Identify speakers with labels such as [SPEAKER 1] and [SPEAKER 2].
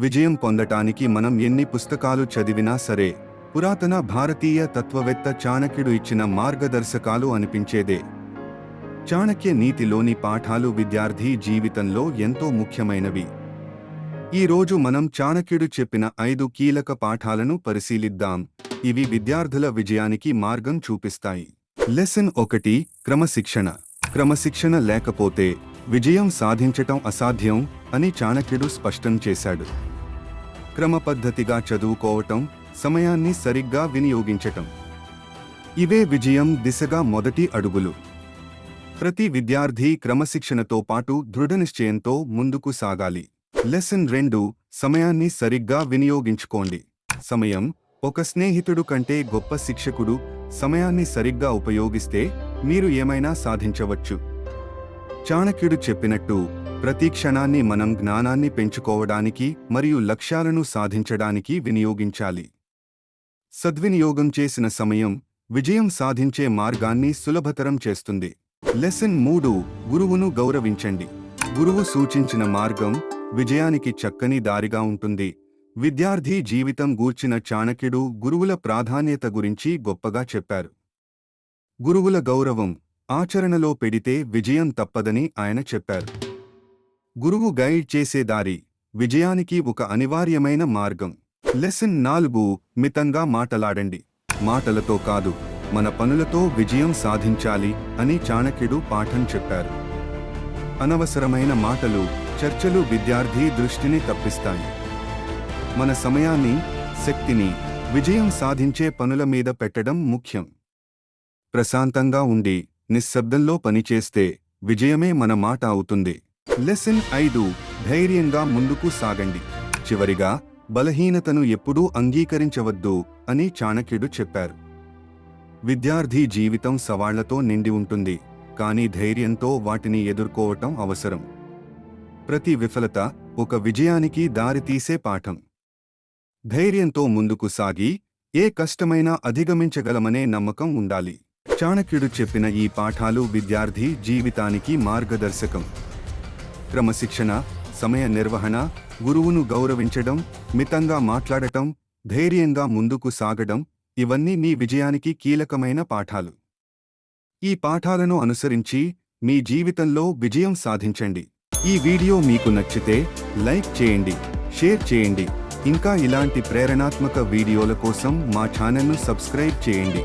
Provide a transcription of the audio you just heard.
[SPEAKER 1] విజయం పొందటానికి మనం ఎన్ని పుస్తకాలు చదివినా సరే పురాతన భారతీయ తత్వవేత్త చాణక్యుడు ఇచ్చిన మార్గదర్శకాలు అనిపించేదే. చాణక్య నీతిలోని పాఠాలు విద్యార్థి జీవితంలో ఎంతో ముఖ్యమైనవి. ఈ రోజు మనం చాణక్యుడు చెప్పిన ఐదు కీలక పాఠాలను పరిశీలిద్దాం. ఇవి విద్యార్థుల విజయానికి మార్గం చూపిస్తాయి. లెసన్ ఒకటి క్రమశిక్షణ. క్రమశిక్షణ లేకపోతే విజయం సాధించటం అసాధ్యం అని చాణక్యుడు స్పష్టం చేశాడు. క్రమపద్ధతిగా చదువుకోవటం సమయాన్ని సరిగ్గా వినియోగించటం. ఇవే విజయం దిశగా మొదటి అడుగులు. ప్రతి విద్యార్థి క్రమశిక్షణతో పాటు దృఢనిశ్చయంతో ముందుకు సాగాలి. లెసన్ రెండు సమయాన్ని సరిగ్గా వినియోగించుకోండి. సమయం ఒక స్నేహితుడు కంటే గొప్ప శిక్షకుడు సమయాన్ని సరిగ్గా ఉపయోగిస్తే మీరు ఏమైనా సాధించవచ్చు. చాణక్యుడు చెప్పినట్టు ప్రతి క్షణాన్ని మనం జ్ఞానాన్ని పెంచుకోవడానికి మరియు లక్ష్యాలను సాధించడానికి వినియోగించాలి. సద్వినియోగం చేసిన సమయం విజయం సాధించే మార్గాన్ని సులభతరం చేస్తుంది. లెసన్ మూడు గురువును గౌరవించండి. గురువు సూచించిన మార్గం విజయానికి చక్కని దారిగా ఉంటుంది. విద్యార్థి జీవితం గూర్చిన చాణక్యుడు గురువుల ప్రాధాన్యత గురించి గొప్పగా చెప్పారు. గురువుల గౌరవం ఆచరణలో పెడితే విజయం తప్పదని ఆయన చెప్పారు. గురువు గైడ్ చేసే దారి విజయానికి ఒక అనివార్యమైన మార్గం. లెసన్ నాలుగు మితంగా మాటలాడండి. మాటలతో కాదు మన పనులతో విజయం సాధించాలి అని చాణక్యుడు పాఠం చెప్పారు. అనవసరమైన మాటలు చర్చలు విద్యార్థి దృష్టిని తప్పిస్తాయి. మన సమయాన్ని శక్తిని విజయం సాధించే పనుల మీద పెట్టడం ముఖ్యం. ప్రశాంతంగా ఉండి నిశ్శబ్దంలో పనిచేస్తే విజయమే మన మాట అవుతుంది. లెసన్ ఐదు ధైర్యంగా ముందుకు సాగండి. చివరిగా బలహీనతను ఎప్పుడూ అంగీకరించవద్దు అని చాణక్యుడు చెప్పారు. విద్యార్థి జీవితం సవాళ్ళతో నిండి ఉంటుంది కానీ ధైర్యంతో వాటిని ఎదుర్కోవటం అవసరం. ప్రతి విఫలత ఒక విజయానికి దారితీసే పాఠం. ధైర్యంతో ముందుకు సాగి ఏ కష్టమైనా అధిగమించగలమనే నమ్మకం ఉండాలి. చాణక్యుడు చెప్పిన ఈ పాఠాలు విద్యార్థి జీవితానికి మార్గదర్శకం. క్రమశిక్షణ సమయ నిర్వహణ గురువును గౌరవించడం మితంగా మాట్లాడటం ధైర్యంగా ముందుకు సాగడం ఇవన్నీ మీ విజయానికి కీలకమైన పాఠాలు. ఈ పాఠాలను అనుసరించి మీ జీవితంలో విజయం సాధించండి. ఈ వీడియో మీకు నచ్చితే లైక్ చేయండి షేర్ చేయండి. ఇంకా ఇలాంటి ప్రేరణాత్మక వీడియోల కోసం మా ఛానల్ను సబ్స్క్రైబ్ చేయండి.